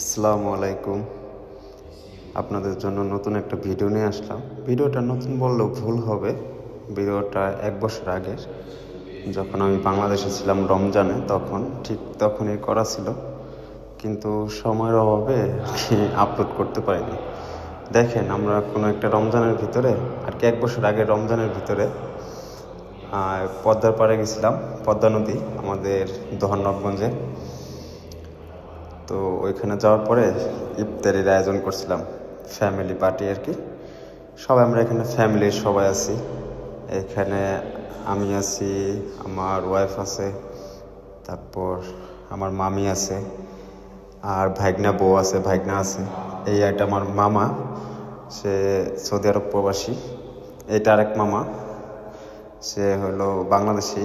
আসসালামু আলাইকুম। আপনাদের জন্য নতুন একটা ভিডিও নিয়ে আসলাম। ভিডিওটা নতুন বললেও ভুল হবে। ভিডিওটা এক বছর আগের। যখন আমি বাংলাদেশে ছিলাম রমজানে, তখন, ঠিক তখনই করা ছিল। কিন্তু সময়ের অভাবে আপলোড করতে পারিনি। দেখেন, আমরা কোনো একটা রমজানের ভিতরে, আর কি এক বছর আগে রমজানের ভিতরে পদ্মার পাড়ে গেছিলাম, পদ্মা নদী, আমাদের দোহানবগঞ্জে। তো ওইখানে যাওয়ার পরে ইফতারির আয়োজন করছিলাম ফ্যামিলি পার্টি আর কি। সবাই আমরা এখানে ফ্যামিলির সবাই আছি। এখানে আমি আছি, আমার ওয়াইফ আছে, তারপর আমার মামি আছে, আর ভাইগনা বউ আছে ভাইগনা আছে। এই একটা আমার মামা, সে সৌদি আরব প্রবাসী। এটা আরেক মামা, সে হলো বাংলাদেশি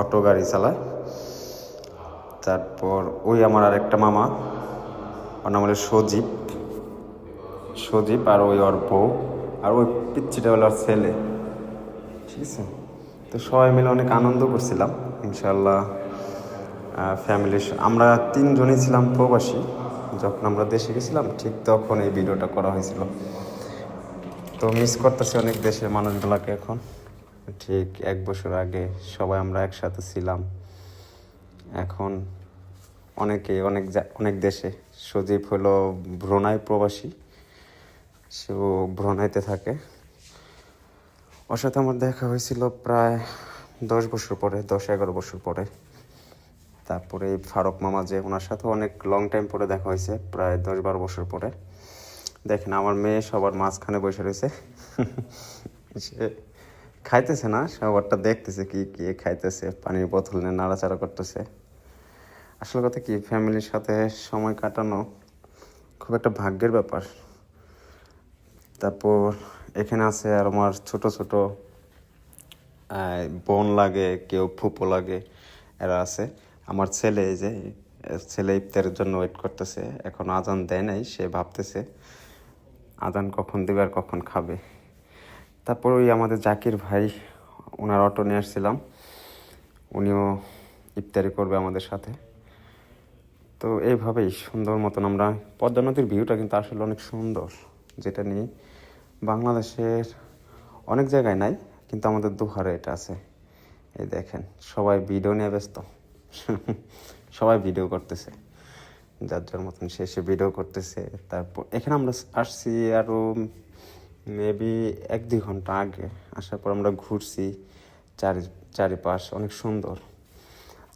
অটো গাড়ি চালায়। তারপর ওই আমার আর একটা মামা, ওর নাম হলো সজীব। সজীব আর ওই ওর বউ। আর ওই পিচ্ছিটা হলো ওর ছেলে। ঠিক আছে? তো সবাই মিলে অনেক আনন্দ করছিলাম ইনশাল্লাহ ফ্যামিলির আমরা তিনজনই ছিলাম প্রবাসী। যখন আমরা দেশে গেছিলাম, ঠিক তখন এই ভিডিওটা করা হয়েছিল। তো মিস করতেছি অনেক দেশের মানুষগুলোকে এখন। ঠিক এক বছর আগে সবাই আমরা একসাথে ছিলাম। এখন অনেকে, অনেক অনেক দেশে। সজীব হলো ব্রোনাই প্রবাসী। সেও ব্রোনাইতে থাকে। ওর সাথে আমার দেখা হয়েছিল প্রায় দশ বছর পরে, দশ এগারো বছর পরে। তারপরে ফারুক মামা যে, ওনার সাথে অনেক লং টাইম পরে দেখা হয়েছে, প্রায় দশ বারো বছর পরে। দেখেন, আমার মেয়ে সবার মাঝখানে বসে রয়েছে। সে খাইতেছে না সবারটা দেখতেছে কি কি খাইতেছে, পানির বোতল নিয়ে নাড়াচাড়া করতেছে। আসল কথা কি, ফ্যামিলির সাথে সময় কাটানো খুব একটা ভাগ্যের ব্যাপার। তারপর এখানে আছে আর আমার ছোট ছোট বোন লাগে, কেউ ফুপো লাগে, এরা আছে। আমার ছেলে যে, ছেলে ইফতারের জন্য ওয়েট করতেছে, এখন আজান দেয় নাই, সে ভাবতেছে আজান কখন দেবে আর কখন খাবে। তারপর ওই আমাদের জাকির ভাই, ওনার অটো নিয়ে আসছিলাম, উনিও ইফতারি করবে আমাদের সাথে। তো এইভাবেই সুন্দর মতন আমরা পদ্মা নদীর ভিউটা কিন্তু আসলে অনেক সুন্দর, যেটা নিয়ে বাংলাদেশের অনেক জায়গায় নাই, কিন্তু আমাদের দুহারে এটা আছে। এই দেখেন, সবাই ভিডিও নিয়ে ব্যস্ত। সবাই ভিডিও করতেছে। যার যার মতন শেষে ভিডিও করতেছে। তারপর এখানে আমরা আসছি আরও মেবি এক দুই ঘণ্টা আগে। আসার পর আমরা ঘুরছি, চারি, চারিপাশ অনেক সুন্দর।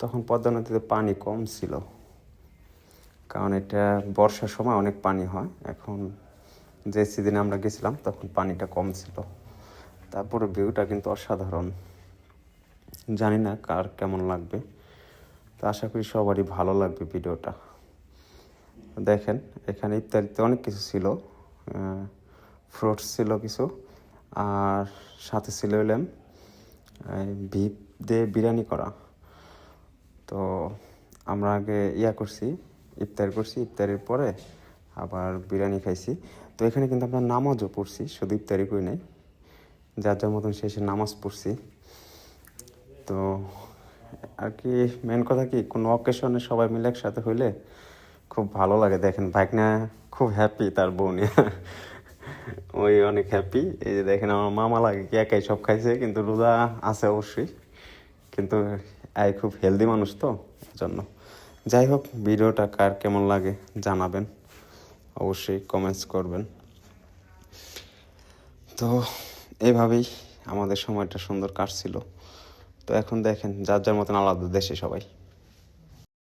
তখন পদ্মা নদীতে পানি কম ছিল। কারণ এটা বর্ষার সময় অনেক পানি হয়। এখন যে সিজনে আমরা গেছিলাম, তখন পানিটা কম ছিল। তারপরে ভিউটা কিন্তু অসাধারণ। জানি না কার কেমন লাগবে। তো আশা করি সবারই ভালো লাগবে ভিডিওটা। দেখেন, এখানে ইত্যাদিতে অনেক কিছু ছিল। ফ্রুটস ছিল কিছু। আর সাথে ছিল হলাম ভিপ দিয়ে বিরিয়ানি করা। তো আমরা আগে ইয়া করছি ইফতার করছি, ইফতারের পরে আবার বিরিয়ানি খাইছি। তো এখানে কিন্তু আমরা নামাজও পড়ছি, শুধু ইফতারি করি নাই। যার যার মতন শেষে নামাজ পড়ছি। তো আর কি মেন কথা কি, কোনো অকেশনে সবাই মিলে একসাথে হইলে খুব ভালো লাগে। দেখেন ভাগনা খুব হ্যাপি তার বউ নিয়ে। ওই অনেক হ্যাপি এই যে দেখেন আমার মামা লাগে কি একাই সব খাইছে, কিন্তু রোজা আছে অবশ্যই। কিন্তু আই খুব হেলদি মানুষ তো জন্য যাই হোক ভিডিওটা কার কেমন লাগে জানাবেন। অবশ্যই কমেন্টস করবেন। তো এভাবেই আমাদের সময়টা সুন্দর কাটছিল। তো এখন দেখেন, যার যার মতন আলাদা দেশে সবাই।